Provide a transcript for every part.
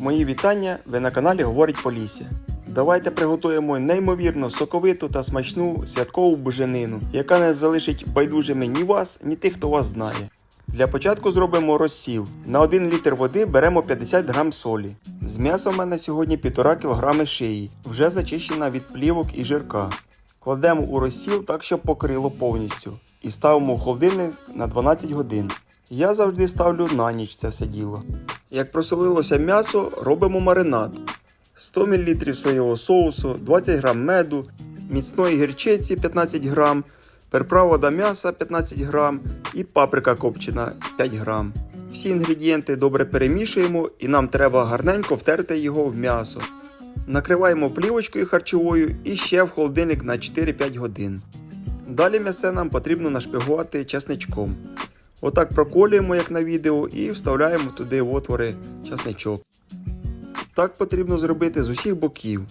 Мої вітання, ви на каналі Говорить Полісся. Давайте приготуємо неймовірно соковиту та смачну святкову буженину, яка не залишить байдужими ні вас, ні тих, хто вас знає. Для початку зробимо розсіл. На 1 літр води беремо 50 грам солі. З м'яса в мене сьогодні 1,5 кг шиї, вже зачищена від плівок і жирка. Кладемо у розсіл так, щоб покрило повністю. І ставимо в холодильник на 12 годин. Я завжди ставлю на ніч це все діло. Як просолилося м'ясо, робимо маринад. 100 мл соєвого соусу, 20 г меду, міцної гірчиці 15 г, приправа до м'яса 15 г і паприка копчена 5 г. Всі інгредієнти добре перемішуємо і нам треба гарненько втерти його в м'ясо. Накриваємо плівочкою харчовою і ще в холодильник на 4-5 годин. Далі м'ясе нам потрібно нашпигувати чесничком. Отак проколюємо, як на відео, і вставляємо туди в отвори чесничок. Так потрібно зробити з усіх боків.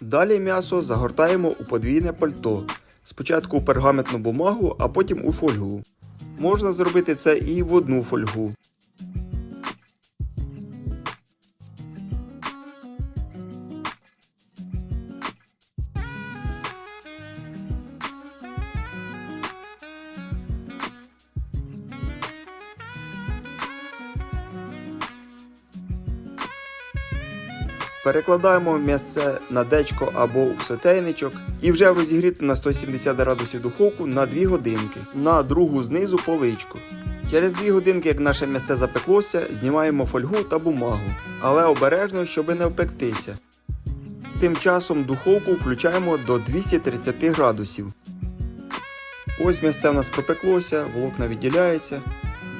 Далі м'ясо загортаємо у подвійне пальто. Спочатку у пергаментну бумагу, а потім у фольгу. Можна зробити це і в одну фольгу. Перекладаємо м'ясце на дечко або в сотейничок і вже розігріти на 170 градусів духовку на 2 годинки на другу знизу поличку. Через 2 годинки, як наше м'ясце запеклося, знімаємо фольгу та бумагу, але обережно, щоб не впектися. Тим часом духовку включаємо до 230 градусів. Ось м'ясце в нас пропеклося, волокна відділяється.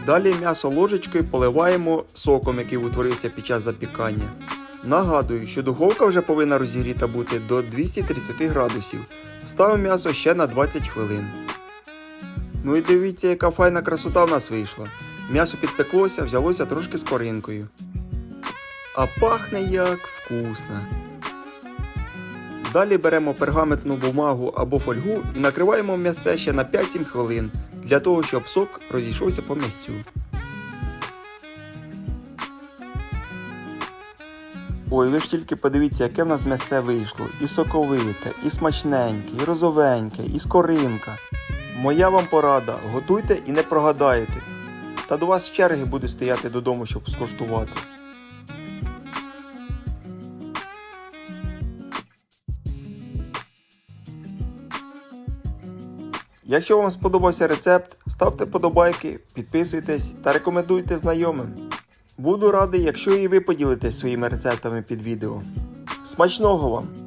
Далі м'ясо ложечкою поливаємо соком, який утворився під час запікання. Нагадую, що духовка вже повинна розігріта бути до 230 градусів. Ставимо м'ясо ще на 20 хвилин. Ну і дивіться, яка файна красота в нас вийшла. М'ясо підпеклося, взялося трошки з коринкою. А пахне як вкусно. Далі беремо пергаментну бумагу або фольгу і накриваємо м'ясце ще на 5-7 хвилин для того, щоб сок розійшовся по м'ясцю. Ой, ви ж тільки подивіться, яке в нас м'ясце вийшло. І соковите, і смачненьке, і розовеньке, і скоринка. Моя вам порада, готуйте і не прогадаєте. Та до вас черги будуть стояти додому, щоб скуштувати. Якщо вам сподобався рецепт, ставте подобайки, підписуйтесь та рекомендуйте знайомим. Буду радий, якщо і ви поділитесь своїми рецептами під відео. Смачного вам!